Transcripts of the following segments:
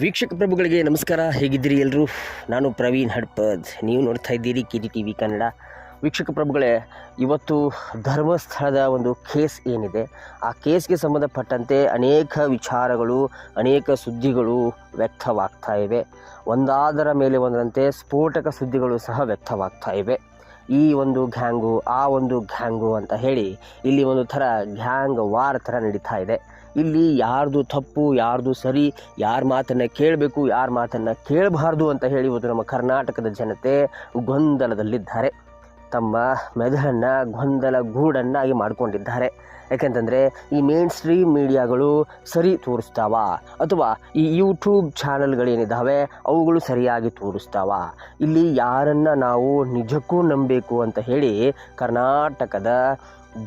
ವೀಕ್ಷಕ ಪ್ರಭುಗಳಿಗೆ ನಮಸ್ಕಾರ. ಹೇಗಿದ್ದೀರಿ ಎಲ್ಲರೂ? ನಾನು ಪ್ರವೀಣ್ ಹಡ್ಪದ್. ನೀವು ನೋಡ್ತಾ ಇದ್ದೀರಿ K T T V Kannada. ವೀಕ್ಷಕ ಪ್ರಭುಗಳೇ, ಇವತ್ತು ಧರ್ಮಸ್ಥಳದ ಒಂದು ಕೇಸ್ ಏನಿದೆ? ಆ ಕೇಸ್ಗೆ ಸಂಬಂಧಪಟ್ಟಂತೆ ಅನೇಕ ವಿಚಾರಗಳು, ಅನೇಕ ಸುದ್ದಿಗಳು ವ್ಯಕ್ತವಾಗ್ತಾ ಇವೆ. ಒಂದಾದರ ಮೇಲೆ ಒಂದರಂತೆ ಸ್ಫೋಟಕ ಸುದ್ದಿಗಳು ಸಹ ವ್ಯಕ್ತವಾಗ್ತಾ ಇವೆ. ಈ ಒಂದು ಘ್ಯಾಂಗು, ಆ ಒಂದು ಘ್ಯಾಂಗು ಅಂತ ಹೇಳಿ ಇಲ್ಲಿ ಒಂದು ಥರ ಗ್ಯಾಂಗ್ ವಾರ್ ಥರ ನಡೀತಾ ಇದೆ. ಇಲ್ಲಿ ಯಾರ್ದು ತಪ್ಪು, ಯಾರ್ದು ಸರಿ, ಯಾರ ಮಾತನ್ನು ಕೇಳಬೇಕು, ಯಾರ ಮಾತನ್ನು ಕೇಳಬಾರ್ದು ಅಂತ ಹೇಳಿ ಇವತ್ತು ನಮ್ಮ ಕರ್ನಾಟಕದ ಜನತೆ ಗೊಂದಲದಲ್ಲಿದ್ದಾರೆ. ತಮ್ಮ ಮೆದುಳನ್ನು, ಗೊಂದಲ ಗೂಡನ್ನಾಗಿ ಮಾಡಿಕೊಂಡಿದ್ದಾರೆ. ಯಾಕೆಂತಂದರೆ ಈ ಮೇನ್ ಸ್ಟ್ರೀಮ್ ಮೀಡಿಯಾಗಳು ಸರಿ ತೋರಿಸ್ತಾವ, ಅಥವಾ ಈ ಯೂಟ್ಯೂಬ್ ಚಾನಲ್ಗಳೇನಿದ್ದಾವೆ ಅವುಗಳು ಸರಿಯಾಗಿ ತೋರಿಸ್ತಾವ. ಇಲ್ಲಿ ಯಾರನ್ನು ನಾವು ನಿಜಕ್ಕೂ ನಂಬಬೇಕು ಅಂತ ಹೇಳಿ ಕರ್ನಾಟಕದ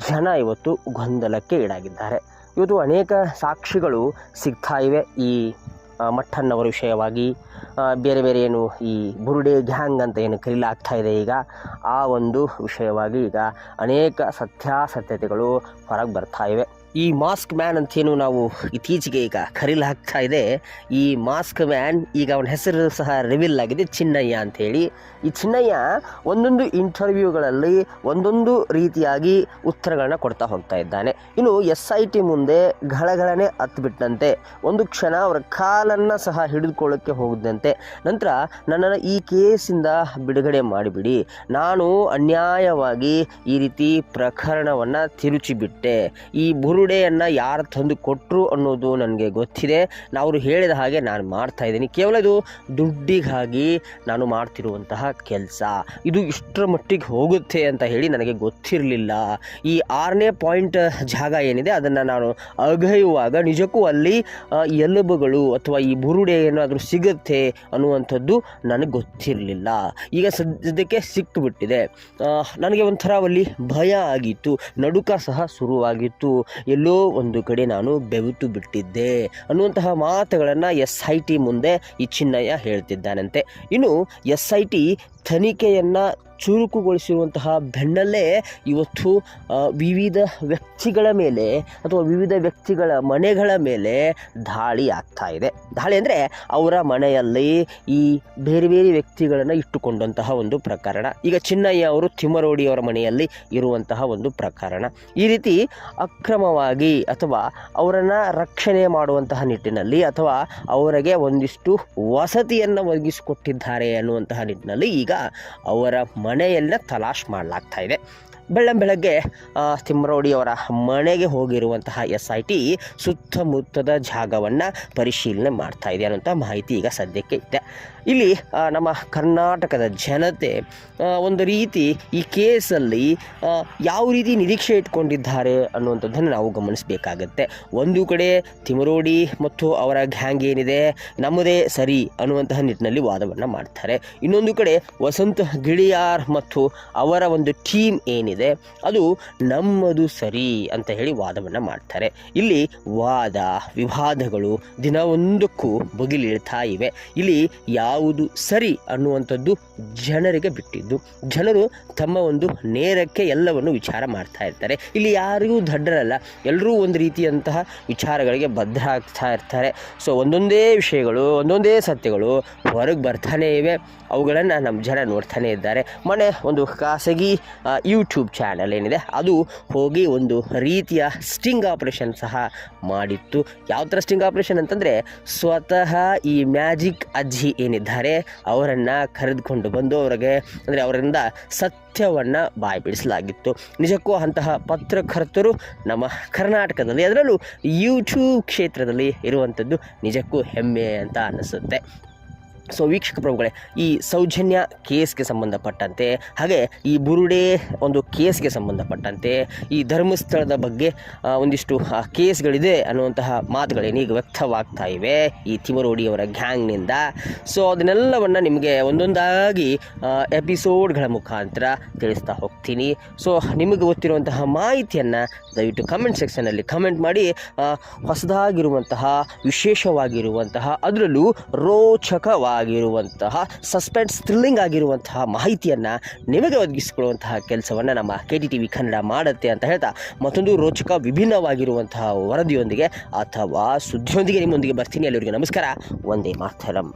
ಜನ ಇವತ್ತು ಗೊಂದಲಕ್ಕೆ ಈಡಾಗಿದ್ದಾರೆ. ಇವತ್ತು ಅನೇಕ ಸಾಕ್ಷಿಗಳು ಸಿಗ್ತಾ ಇವೆ ಈ ಮಠಣ್ಣವರ ವಿಷಯವಾಗಿ. ಬೇರೆ ಬೇರೆ ಏನು ಈ ಬುರುಡೆ ಗ್ಯಾಂಗ್ ಅಂತ ಏನು ಕರೀಲಾಗ್ತಾ ಇದೆ ಈಗ. ಆ ಒಂದು ವಿಷಯವಾಗಿ ಈಗ ಅನೇಕ ಸತ್ಯಾಸತ್ಯತೆಗಳು ಹೊರಗೆ ಬರ್ತಾ ಇವೆ. ಈ ಮಾಸ್ಕ್ ಮ್ಯಾನ್ ಅಂತೇನು ನಾವು ಇತ್ತೀಚೆಗೆ ಈಗ ಕರೀಲಾಗ್ತಾ ಇದೆ. ಈ ಮಾಸ್ಕ್ ಮ್ಯಾನ್ ಈಗ ಅವನ ಹೆಸರು ಸಹ ರಿವೀಲ್ ಆಗಿದೆ, ಚಿನ್ನಯ್ಯ ಅಂತೇಳಿ ಈ ಚಿನ್ನಯ್ಯ ಒಂದೊಂದು ಇಂಟರ್ವ್ಯೂಗಳಲ್ಲಿ ಒಂದೊಂದು ರೀತಿಯಾಗಿ ಉತ್ತರಗಳನ್ನ ಕೊಡ್ತಾ ಹೋಗ್ತಾ ಇದ್ದಾನೆ. ಇನ್ನು ಎಸ್ ಐ ಟಿ ಮುಂದೆ ಗಳಗಳನೆ ಹತ್ಬಿಟ್ಟಂತೆ ಒಂದು ಕ್ಷಣ ಅವರ ಕಾಲನ್ನು ಸಹ ಹಿಡಿದುಕೊಳ್ಳೋಕ್ಕೆ ಹೋಗದಂತೆ ನಂತರ ನನ್ನನ್ನು ಈ ಕೇಸಿಂದ ಬಿಡುಗಡೆ ಮಾಡಿಬಿಡಿ. ನಾನು ಅನ್ಯಾಯವಾಗಿ ಈ ರೀತಿ ಪ್ರಕರಣವನ್ನು ತಿರುಚಿಬಿಟ್ಟೆ. ಈ ಬುರುಡೆಯನ್ನು ಯಾರು ತಂದು ಕೊಟ್ಟರು ಅನ್ನೋದು ನನಗೆ ಗೊತ್ತಿದೆ. ಅವರು ಹೇಳಿದ ಹಾಗೆ ನಾನು ಮಾಡ್ತಾ ಇದ್ದೀನಿ. ಕೇವಲ ಇದು ದುಡ್ಡಿಗಾಗಿ ನಾನು ಮಾಡ್ತಿರುವಂತಹ ಕೆಲಸ. ಇದು ಇಷ್ಟರ ಮಟ್ಟಿಗೆ ಹೋಗುತ್ತೆ ಅಂತ ಹೇಳಿ ನನಗೆ ಗೊತ್ತಿರಲಿಲ್ಲ. ಈ ಆರನೇ ಪಾಯಿಂಟ್ ಜಾಗ ಏನಿದೆ ಅದನ್ನು ನಾನು ಅಗಯುವಾಗ ನಿಜಕ್ಕೂ ಅಲ್ಲಿ ಎಲುಬುಗಳು ಅಥವಾ ಈ ಬುರುಡೆ ಏನಾದರೂ ಸಿಗುತ್ತೆ ಅನ್ನುವಂಥದ್ದು ನನಗೆ ಗೊತ್ತಿರಲಿಲ್ಲ. ಈಗ ಸದ್ಯಕ್ಕೆ ಸಿಕ್ಕಿಬಿಟ್ಟಿದೆ ನನಗೆ ಒಂಥರ ಅಲ್ಲಿ ಭಯ ಆಗಿತ್ತು. ನಡುಕ ಸಹ ಶುರುವಾಗಿತ್ತು. ಎಲ್ಲೋ ಒಂದು ಕಡೆ ನಾನು ಬೆವಿತು ಬಿಟ್ಟಿದ್ದೆ ಅನ್ನುವಂತಹ ಮಾತುಗಳನ್ನು ಎಸ್ ಐ ಟಿ ಮುಂದೆ ಈ ಚಿನ್ನಯ್ಯ ಹೇಳ್ತಿದ್ದಾನಂತೆ. ಇನ್ನು ಎಸ್ ಐ ಟಿ ತನಿಖೆಯನ್ನು ಚುರುಕುಗೊಳಿಸಿರುವಂತಹ ಬೆನ್ನಲ್ಲೇ ಇವತ್ತು ವಿವಿಧ ವ್ಯಕ್ತಿಗಳ ಮೇಲೆ ಅಥವಾ ವಿವಿಧ ವ್ಯಕ್ತಿಗಳ ಮನೆಗಳ ಮೇಲೆ ದಾಳಿ ಆಗ್ತಾ ಇದೆ. ದಾಳಿ ಅಂದರೆ ಅವರ ಮನೆಯಲ್ಲಿ ಈ ಬೇರೆ ಬೇರೆ ವ್ಯಕ್ತಿಗಳನ್ನು ಇಟ್ಟುಕೊಂಡಂತಹ ಒಂದು ಪ್ರಕರಣ. ಈಗ ಚಿನ್ನಯ್ಯ ಅವರು ತಿಮ್ಮರೋಡಿ ಅವರ ಮನೆಯಲ್ಲಿ ಇರುವಂತಹ ಒಂದು ಪ್ರಕರಣ. ಈ ರೀತಿ ಅಕ್ರಮವಾಗಿ ಅಥವಾ ಅವರನ್ನು ರಕ್ಷಣೆ ಮಾಡುವಂತಹ ನಿಟ್ಟಿನಲ್ಲಿ ಅಥವಾ ಅವರಿಗೆ ಒಂದಿಷ್ಟು ವಸತಿಯನ್ನು ಒದಗಿಸಿಕೊಟ್ಟಿದ್ದಾರೆ ಅನ್ನುವಂತಹ ನಿಟ್ಟಿನಲ್ಲಿ ಈಗ ಅವರ ಮನೆಯನ್ನ ತಲಾಶ್ ಮಾಡಲಾಗ್ತಾ ಇದೆ. ಬೆಳ್ಳಂ ಬೆಳಗ್ಗೆ ತಿಮ್ಮರೌಡಿಯವರ ಮನೆಗೆ ಹೋಗಿರುವಂತಹ ಎಸ್ ಐ ಟಿ ಸುತ್ತಮುತ್ತದ ಜಾಗವನ್ನು ಪರಿಶೀಲನೆ ಮಾಡ್ತಾ ಇದೆ ಅನ್ನೋಂಥ ಮಾಹಿತಿ ಈಗ ಸದ್ಯಕ್ಕೆ ಇದೆ. ಇಲ್ಲಿ ನಮ್ಮ ಕರ್ನಾಟಕದ ಜನತೆ ಒಂದು ರೀತಿ ಈ ಕೇಸಲ್ಲಿ ಯಾವ ರೀತಿ ನಿರೀಕ್ಷೆ ಇಟ್ಕೊಂಡಿದ್ದಾರೆ ಅನ್ನುವಂಥದ್ದನ್ನು ನಾವು ಗಮನಿಸಬೇಕಾಗತ್ತೆ. ಒಂದು ಕಡೆ ತಿಮರೋಡಿ ಮತ್ತು ಅವರ ಗ್ಯಾಂಗ್ ಏನಿದೆ, ನಮ್ಮದೇ ಸರಿ ಅನ್ನುವಂತಹ ನಿಟ್ಟಿನಲ್ಲಿ ವಾದವನ್ನು ಮಾಡ್ತಾರೆ. ಇನ್ನೊಂದು ಕಡೆ ವಸಂತ ಗಿಳಿಯಾರ್ ಮತ್ತು ಅವರ ಒಂದು ಟೀಮ್ ಏನಿದೆ ಅದು ನಮ್ಮದು ಸರಿ ಅಂತ ಹೇಳಿ ವಾದವನ್ನು ಮಾಡ್ತಾರೆ. ಇಲ್ಲಿ ವಾದ ವಿವಾದಗಳು ದಿನವೊಂದಕ್ಕೂ ಬಗಿಲಿಳ್ತಾ ಇವೆ. ಇಲ್ಲಿ ಯಾವುದು ಸರಿ ಅನ್ನುವಂಥದ್ದು ಜನರಿಗೆ ಬಿಟ್ಟಿದ್ದು. ಜನರು ತಮ್ಮ ಒಂದು ನೇರಕ್ಕೆ ಎಲ್ಲವನ್ನು ವಿಚಾರ ಮಾಡ್ತಾ ಇರ್ತಾರೆ. ಇಲ್ಲಿ ಯಾರಿಗೂ ದಡ್ಡರಲ್ಲ ಎಲ್ಲರೂ ಒಂದು ರೀತಿಯಂತಹ ವಿಚಾರಗಳಿಗೆ ಬದ್ಧ ಆಗ್ತಾ ಇರ್ತಾರೆ. ಸೊ ಒಂದೊಂದೇ ವಿಷಯಗಳು ಒಂದೊಂದೇ ಸತ್ಯಗಳು ಹೊರಗೆ ಬರ್ತಾನೇ ಇವೆ. ಅವುಗಳನ್ನು ನಮ್ಮ ಜನ ನೋಡ್ತಾನೆ ಇದ್ದಾರೆ. ಮೊನ್ನೆ ಒಂದು ಖಾಸಗಿ ಆ, ಯೂಟ್ಯೂಬ್ ಚಾನಲ್ ಏನಿದೆ, ಅದು ಹೋಗಿ ಒಂದು ರೀತಿಯ ಸ್ಟಿಂಗ್ ಆಪರೇಷನ್ ಸಹ ಮಾಡಿತ್ತು. ಯಾವ ಥರ ಸ್ಟಿಂಗ್ ಆಪರೇಷನ್ ಅಂತಂದರೆ, ಸ್ವತಃ ಈ ಮ್ಯಾಜಿಕ್ ಅಜ್ಜಿ ಏನಿದ್ದಾರೆ, ಅವರನ್ನು ಕರೆದುಕೊಂಡು ಬಂದು ಅವರಿಗೆ, ಅಂದರೆ ಅವರಿಂದ ಸತ್ಯವನ್ನು ಬಾಯ್ಬಿಡಿಸಲಾಗಿತ್ತು. ನಿಜಕ್ಕೂ ಅಂತಹ ಪತ್ರಕರ್ತರು ನಮ್ಮ ಕರ್ನಾಟಕದಲ್ಲಿ, ಅದರಲ್ಲೂ ಯೂಟ್ಯೂಬ್ ಕ್ಷೇತ್ರದಲ್ಲಿ ಇರುವಂಥದ್ದು ನಿಜಕ್ಕೂ ಹೆಮ್ಮೆ ಅಂತ ಅನ್ನಿಸುತ್ತೆ ಸೊ ವೀಕ್ಷಕ ಪ್ರಭುಗಳೇ, ಈ ಸೌಜನ್ಯ ಕೇಸ್ಗೆ ಸಂಬಂಧಪಟ್ಟಂತೆ, ಹಾಗೆ ಈ ಬುರುಡೆ ಒಂದು ಕೇಸ್ಗೆ ಸಂಬಂಧಪಟ್ಟಂತೆ, ಈ ಧರ್ಮಸ್ಥಳದ ಬಗ್ಗೆ ಒಂದಿಷ್ಟು ಕೇಸ್ಗಳಿದೆ ಅನ್ನುವಂತಹ ಮಾತುಗಳೇನೀಗ ವ್ಯಕ್ತವಾಗ್ತಾ ಇವೆ ಈ ತಿಮರೋಡಿಯವರ ಗ್ಯಾಂಗ್ನಿಂದ. ಸೊ ಅದನ್ನೆಲ್ಲವನ್ನು ನಿಮಗೆ ಒಂದೊಂದಾಗಿ ಎಪಿಸೋಡ್ಗಳ ಮುಖಾಂತರ ತಿಳಿಸ್ತಾ ಹೋಗ್ತೀನಿ. ಸೊ ನಿಮಗೆ ಗೊತ್ತಿರುವಂತಹ ಮಾಹಿತಿಯನ್ನು ದಯವಿಟ್ಟು ಕಮೆಂಟ್ ಸೆಕ್ಷನಲ್ಲಿ ಕಮೆಂಟ್ ಮಾಡಿ ಹೊಸದಾಗಿರುವಂತಹ, ವಿಶೇಷವಾಗಿರುವಂತಹ, ಅದರಲ್ಲೂ ರೋಚಕವಾದ ಆಗಿರುವಂತಹ ಸಸ್ಪೆನ್ಸ್ ಥ್ರಿಲ್ಲಿಂಗ್ ಆಗಿರುವಂತಹ ಮಾಹಿತಿಯನ್ನು ನಿಮಗೆ ಒದಗಿಸಿಕೊಳ್ಳುವಂತಹ ಕೆಲಸವನ್ನು ನಮ್ಮ ಕೆ ಟಿ ವಿ ಕನ್ನಡ ಮಾಡುತ್ತೆ ಅಂತ ಹೇಳ್ತಾ ಮತ್ತೊಂದು ರೋಚಕ ವಿಭಿನ್ನವಾಗಿರುವಂತಹ ವರದಿಯೊಂದಿಗೆ ಅಥವಾ ಸುದ್ದಿಯೊಂದಿಗೆ ನಿಮ್ಮೊಂದಿಗೆ ಬರ್ತೀನಿ. ಎಲ್ಲರಿಗೂ ನಮಸ್ಕಾರ. ಒಂದೇ ಮಾತರಂ.